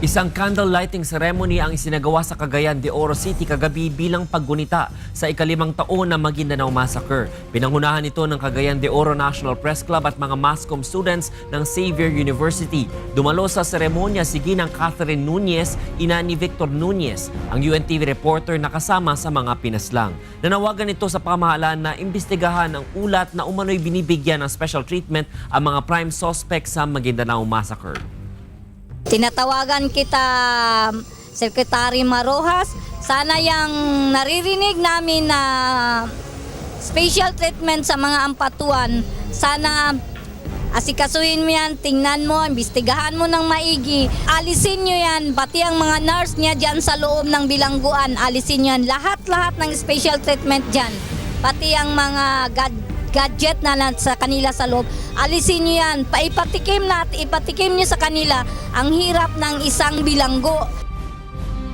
Isang candle lighting ceremony ang isinagawa sa Cagayan de Oro City kagabi bilang paggunita sa ikalimang taon ng Maguindanao Massacre. Pinangunahan ito ng Cagayan de Oro National Press Club at mga MASCOM students ng Xavier University. Dumalo sa seremonya si Ginang Catherine Nunez, ina ni Victor Nunez, ang UNTV reporter na kasama sa mga pinaslang. Nanawagan ito sa pamahalaan na imbestigahan ang ulat na umano'y binibigyan ng special treatment ang mga prime suspect sa Maguindanao Massacre. Tinatawagan kita, Secretary Marojas. Sana yung naririnig namin na special treatment sa mga ampatuan, sana asikasuhin mo yan, tingnan mo, imbestigahan mo ng maigi. Alisin nyo yan, pati ang mga nurse niya dyan sa loob ng bilangguan, alisin yan. Lahat-lahat ng special treatment dyan. Pati ang mga gad- gadget na nasa kanila sa loob. Alisin nyo yan. Paipatikim na at ipatikim nyo sa kanila ang hirap ng isang bilanggo.